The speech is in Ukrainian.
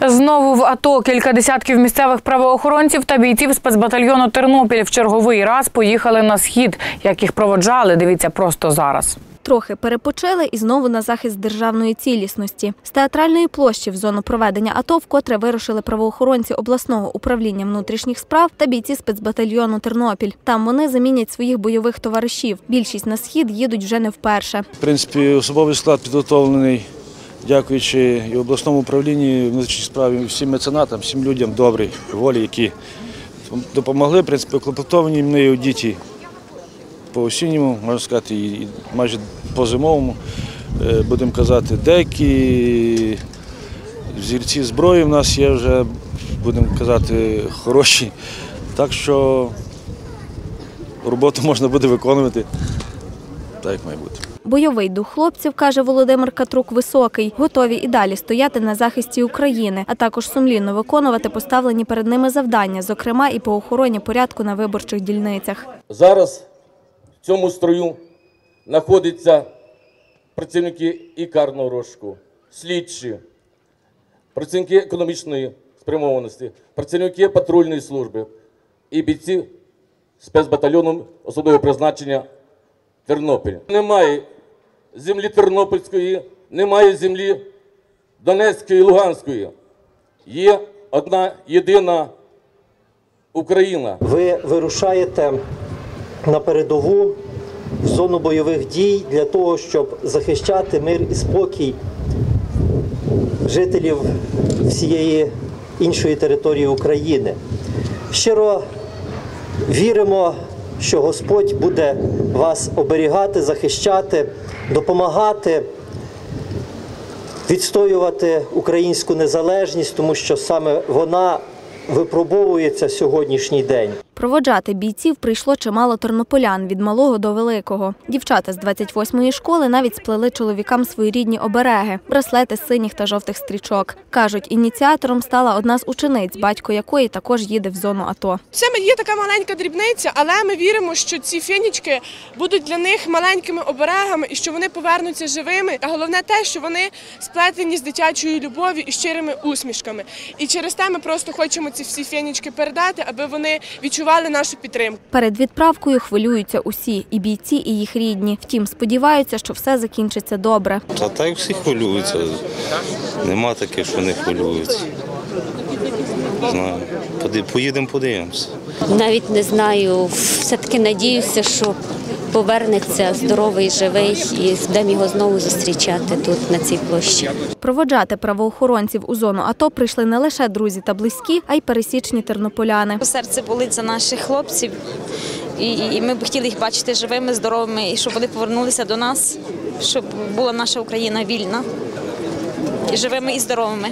Знову в АТО кілька десятків місцевих правоохоронців та бійців спецбатальйону Тернопіль в черговий раз поїхали на схід. Як їх проводжали, дивіться просто зараз. Трохи перепочили і знову на захист державної цілісності. З театральної площі в зону проведення АТО вкотре вирушили правоохоронці обласного управління внутрішніх справ та бійці спецбатальйону Тернопіль. Там вони замінять своїх бойових товаришів. Більшість на схід їдуть вже не вперше. В принципі, особовий склад підготовлений, дякуючи і обласному управлінню внутрішніх справ, і всім меценатам, всім людям доброї волі, які допомогли, в принципі, укомплектовані мною діти по осінньому, можна сказати, і майже по зимовому, е, будемо казати, деякі зірці зброї в нас є вже, будемо казати, хороші. Так що роботу можна буде виконувати так, як має бути. Бойовий дух хлопців, каже Володимир Катрук, високий, готові і далі стояти на захисті України, а також сумлінно виконувати поставлені перед ними завдання, зокрема і по охороні порядку на виборчих дільницях. Зараз в цьому строю знаходяться працівники і карного розшуку, слідчі, працівники економічної спрямованості, працівники патрульної служби і бійці спецбатальйону особливого призначення Тернопіль. Немає землі Тернопільської, немає землі Донецької і Луганської. Є одна єдина Україна. Ви вирушаєте на передову в зону бойових дій для того, щоб захищати мир і спокій жителів всієї іншої території України. Щиро віримо, що Господь буде вас оберігати, захищати, допомагати відстоювати українську незалежність, тому що саме вона випробовується сьогоднішній день. Проводжати бійців прийшло чимало тернополян від малого до великого. Дівчата з 28-ї школи навіть сплели чоловікам своєрідні обереги, браслети з синіх та жовтих стрічок. Кажуть, ініціатором стала одна з учениць, батько якої також їде в зону АТО. Це є така маленька дрібниця, але ми віримо, що ці фінічки будуть для них маленькими оберегами і що вони повернуться живими. А головне те, що вони сплетені з дитячою любов'ю і щирими усмішками. І через те ми просто хочемо ці всі фінічки передати, аби вони відчували нашу підтримку. Перед відправкою хвилюються усі і бійці, і їх рідні. Втім, сподіваються, що все закінчиться добре. Та так всі хвилюються. Нема таких, що не хвилюються. Знаю. Поїдемо, подивимося. Навіть не знаю, все-таки надіюся, що повернеться здоровий, живий і будемо його знову зустрічати тут, на цій площі. Проводжати правоохоронців у зону АТО прийшли не лише друзі та близькі, а й пересічні тернополяни. Серце болить за наших хлопців, і, ми б хотіли їх бачити живими, здоровими, і щоб вони повернулися до нас, щоб була наша Україна вільна, і живими і здоровими.